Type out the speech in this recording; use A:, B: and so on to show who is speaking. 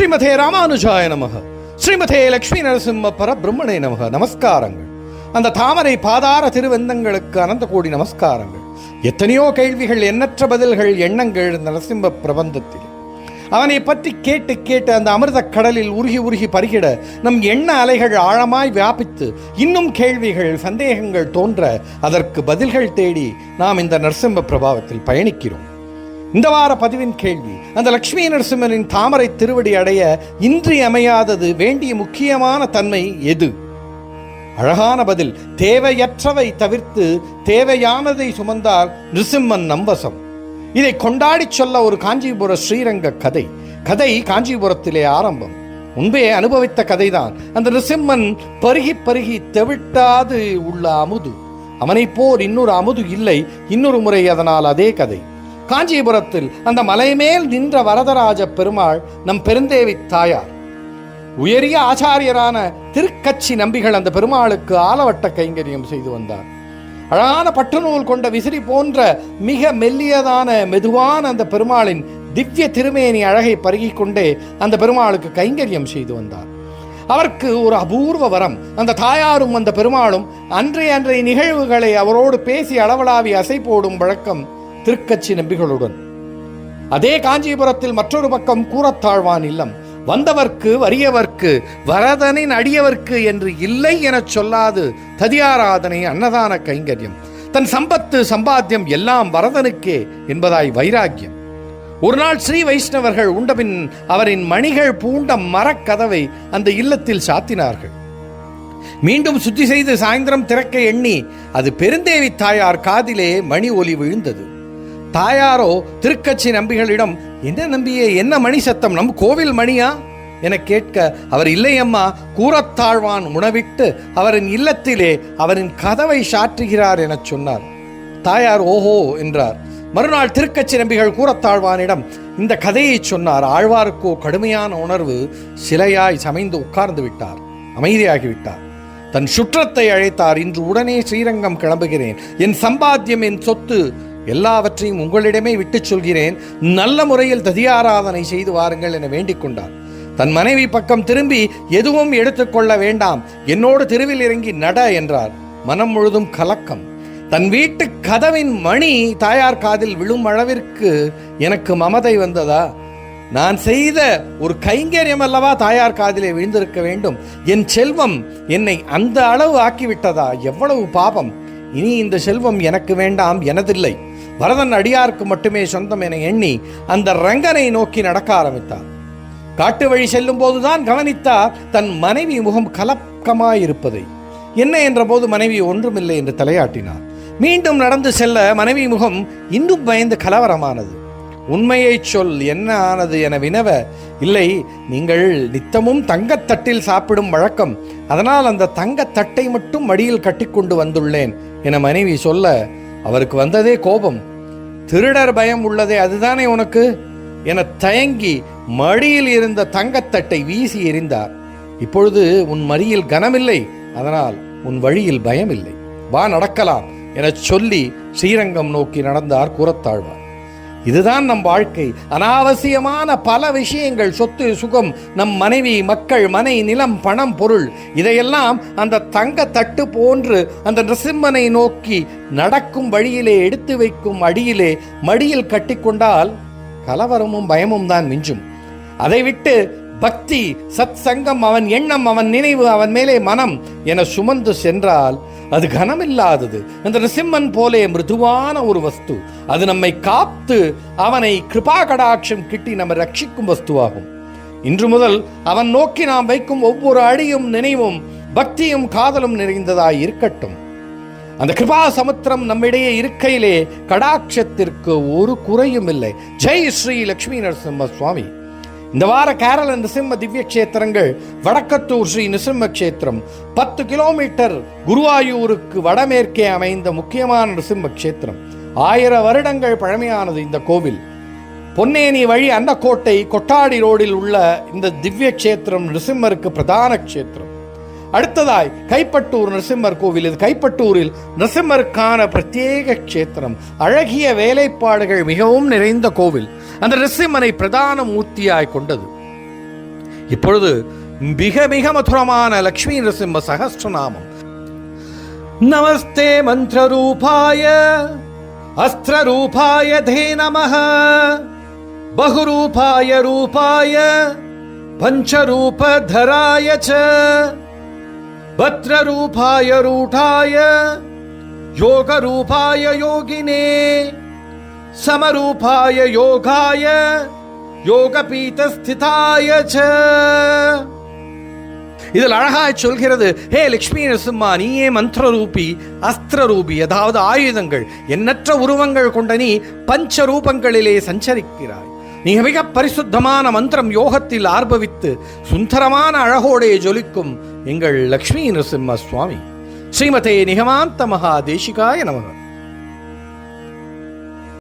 A: ஸ்ரீமதே ராமானுஜாய நமக. ஸ்ரீமதே லக்ஷ்மி நரசிம்ம பரபிரம்மணே நமக. நமஸ்காரங்கள். அந்த தாமரை பாதார திருவந்தங்களுக்கு அனந்த கோடி நமஸ்காரங்கள். எத்தனையோ கேள்விகள் எண்ணற்ற பதில்கள் எண்ணங்கள் நரசிம்ம பிரபந்தத்தில். அவனை பற்றி கேட்டு கேட்டு அந்த அமிர்த கடலில் உருகி உருகி பருகிட நம் எண்ண அலைகள் ஆழமாய் வியாபித்து இன்னும் கேள்விகள் சந்தேகங்கள் தோன்ற அதற்கு பதில்கள் தேடி நாம் இந்த நரசிம்ம பிரபாவத்தில் பயணிக்கிறோம். இந்த வார பதிவின் கேள்வி அந்த லக்ஷ்மி நரசிம்மனின் தாமரை திருவடி அடைய இன்றியமையாதது வேண்டிய முக்கியமான தன்மை எது? அழகான பதில் தேவையற்றவை தவிர்த்து தேவையானதை சுமந்தால் நிருசிம்மன் நம்பசம். இதை கொண்டாடிச் சொல்ல ஒரு காஞ்சிபுர ஸ்ரீரங்க கதை. கதை காஞ்சிபுரத்திலே ஆரம்பம். முன்பே அனுபவித்த கதைதான். அந்த நிருசிம்மன் பருகி பருகி தெவிட்டாது உள்ள அமுது. அவனைப் போர் இன்னொரு அமுது இல்லை இன்னொரு முறை அதனால் அதே கதை. காஞ்சிபுரத்தில் அந்த மலை மேல் நின்ற வரதராஜ பெருமாள் நம் பெருந்தேவி தாயார். உயரிய ஆச்சாரியரான திருக்கச்சி நம்பிகள் அந்த பெருமாளுக்கு ஆலவட்ட கைங்கரியம் செய்து வந்தார். அழகான பட்டுநூல் கொண்ட விசிறி போன்ற மிக மெல்லியதான மெதுவான அந்த பெருமாளின் திவ்ய திருமேனி அழகை பருகிக் கொண்டே அந்த பெருமாளுக்கு கைங்கரியம் செய்து வந்தார். அவருக்கு ஒரு அபூர்வ வரம். அந்த தாயாரும் அந்த பெருமாளும் அன்றைய அன்றைய நிகழ்வுகளை அவரோடு பேசி அளவலாவி அசை போடும் வழக்கம் திருக்கச்சி நம்பிகளுடன். அதே காஞ்சிபுரத்தில் மற்றொரு பக்கம் கூறத்தாழ்வான் இல்லம். வந்தவர்க்கு வறியவர்க்கு வரதனின் அடியவர்க்கு என்று இல்லை எனச் சொல்லாது ததியாராதனை அன்னதான கைங்கரியம். தன் சம்பத்து சம்பாத்தியம் எல்லாம் வரதனுக்கே என்பதாய் வைராக்கியம். ஒரு நாள் ஸ்ரீ வைஷ்ணவர்கள் உண்டபின் அவரின் மணிகள் பூண்ட மரக்கதவை அந்த இல்லத்தில் சாத்தினார்கள். மீண்டும் சுத்தி செய்து சாயந்தரம் திறக்க எண்ணி அது பெருந்தேவி தாயார் காதிலே மணி ஒலி விழுந்தது. தாயாரோ திருக்கட்சி நம்பிகளிடம் என்ன நம்பியே என்ன மணி சத்தம்? நம் கோவில் மணியா? என கேட்க அவர் இல்லையம்மா கூறத்தாழ்வான் உணவிட்டு அவரின் இல்லத்திலே அவரின் கதவை சாற்றுகிறார் எனச் சொன்னார். தாயார் ஓஹோ என்றார். மறுநாள் திருக்கச்சி நம்பிகள் கூறத்தாழ்வானிடம் இந்த கதையை சொன்னார். ஆழ்வாருக்கோ கடுமையான உணர்வு சிலையாய் சமைந்து உட்கார்ந்து விட்டார். அமைதியாகிவிட்டார். தன் சுற்றத்தை அழைத்தார். இன்று உடனே ஸ்ரீரங்கம் கிளம்புகிறேன். என் சம்பாத்தியம் என் சொத்து எல்லாவற்றையும் உங்களிடமே விட்டுச் சொல்கிறேன். நல்ல முறையில் ததியாராதனை செய்து வாருங்கள் என வேண்டிக் கொண்டார். தன் மனைவி பக்கம் திரும்பி எதுவும் எடுத்துக்கொள்ள வேண்டாம். என்னோடு தெருவில் இறங்கி நட என்றார். மனம் முழுதும் கலக்கம். தன் வீட்டு கதவின் மணி தாயார் காதில் விழும் அளவிற்கு எனக்கு மமதை வந்ததா? நான் செய்த ஒரு கைங்கரியம் அல்லவா தாயார் காதிலே விழுந்திருக்க வேண்டும்? என் செல்வம் என்னை அந்த அளவு ஆக்கிவிட்டதா? எவ்வளவு பாபம். இனி இந்த செல்வம் எனக்கு வேண்டாம் எனதில்லை. பரதன் அடியாருக்கு மட்டுமே சொந்தம் என எண்ணி அந்த ரங்கனை நோக்கி நடக்க ஆரம்பித்தார். காட்டு வழி செல்லும் போதுதான் கவனித்தார் தன் மனைவி முகம் கலக்கமாயிருப்பதை. என்ன என்ற போது மனைவி ஒன்றுமில்லை என்று தலையாட்டினார். மீண்டும் நடந்து செல்ல மனைவி முகம் இன்னும் பயந்து கலவரமானது. உண்மையை சொல் என்ன ஆனது என வினவ இல்லை நீங்கள் நித்தமும் தங்கத்தட்டில் சாப்பிடும் வழக்கம். அதனால் அந்த தங்கத்தட்டை மட்டும் மடியில் கட்டிக்கொண்டு வந்துள்ளேன் என மனைவி சொல்ல அவருக்கு வந்ததே கோபம். திருடர் பயம் உள்ளதே அதுதானே உனக்கு? என தயங்கி மடியில் இருந்த தங்கத்தட்டை வீசி எறிந்தார். இப்பொழுது உன் மடியில் கனமில்லை அதனால் உன் வழியில் பயமில்லை. வா நடக்கலாம் எனச் சொல்லி ஸ்ரீரங்கம் நோக்கி நடந்தார் கூறத்தாழ்வார் இதுதான் நம் வாழ்க்கை. அனாவசியமான பல விஷயங்கள் சொத்து சுகம் நம் மனைவி மக்கள் மனை நிலம் பணம் பொருள் இதையெல்லாம் அந்த தங்க தட்டு போன்று அந்த நரசிம்மனை நோக்கி நடக்கும் வழியிலே எடுத்து வைக்கும் அடியிலே மடியில் கட்டிக்கொண்டால் கலவரமும் பயமும் தான் மிஞ்சும். அதை விட்டு பக்தி சத் சங்கம் அவன் எண்ணம் அவன் நினைவு அவன் மேலே மனம் என சுமந்து சென்றால் அது கனமில்லாதது. அந்த நரசிம்மன் போலே மிருதுவான ஒரு வஸ்து. அது நம்மை காத்து அவனை கிருபா கடாட்சம் கிட்டி நம்ம ரட்சிக்கும் வஸ்துவாகும். இன்று முதல் அவன் நோக்கி நாம் வைக்கும் ஒவ்வொரு அடியும் நினைவும் பக்தியும் காதலும் நிறைந்ததாய் இருக்கட்டும். அந்த கிருபா சமுத்திரம் நம்மிடையே இருக்கையிலே கடாட்சத்திற்கு ஒரு குறையும் இல்லை. ஜெய் ஸ்ரீ லக்ஷ்மி நரசிம்ம சுவாமி. இந்த வார கேரள நிசிம்ம திவ்ய கஷேத்திரங்கள் வடக்கத்தூர் ஸ்ரீ நிருசிம்ம கஷேத்திரம். பத்து கிலோமீட்டர் குருவாயூருக்கு வடமேற்கே அமைந்த முக்கியமான நிசிம்ம கஷேத்திரம். ஆயிரம் வருடங்கள் பழமையானது இந்த கோவில். பொன்னேனி வழி அன்னக்கோட்டை கொட்டாடி ரோடில் உள்ள இந்த திவ்ய கஷேத்திரம் நிருசிம்மருக்கு பிரதான கஷேத்திரம். அடுத்ததாய் கைப்பட்டூர் நரசிம்மர் கோவில். இது கைப்பட்டூரில் நரசிம்மருக்கான பிரத்யேக கஷேத்திரம். அழகிய வேலைப்பாடுகள் மிகவும் நிறைந்த கோவில். அந்த நரசிம்மனை பிரதான மூர்த்தியாய் கொண்டது. இப்பொழுது மிக மிக மதுரமான லக்ஷ்மி நரசிம்ம சகஸ்ரநாமம். நமஸ்தே மந்திர ரூபாய அஸ்திர ரூபாய தே நமஹ பகுரூபாய ரூபாய பஞ்சரூபதராய ச பத்ரூபாய ரூடாய யோகரூபாய யோகினே சமரூபாய யோகாய யோகபீதஸ்திதாய இதில் அழகாய் சொல்கிறது ஹே லக்ஷ்மி நரசிம்மா நீயே மந்திரரூபி அஸ்திரரூபி அதாவது ஆயுதங்கள் எண்ணற்ற உருவங்கள் கொண்ட நீ பஞ்ச ரூபங்களிலே சஞ்சரிக்கிறாய். நீ மிக பரிசுத்தமான மந்திரம் யோகத்தில் ஆர்ப்பவித்து சுந்தரமான அழகோடே ஜொலிக்கும் எங்கள் லக்ஷ்மி நரசிம்ம சுவாமி. ஸ்ரீமதே நிகமாந்த மகா தேசிகாய நமக.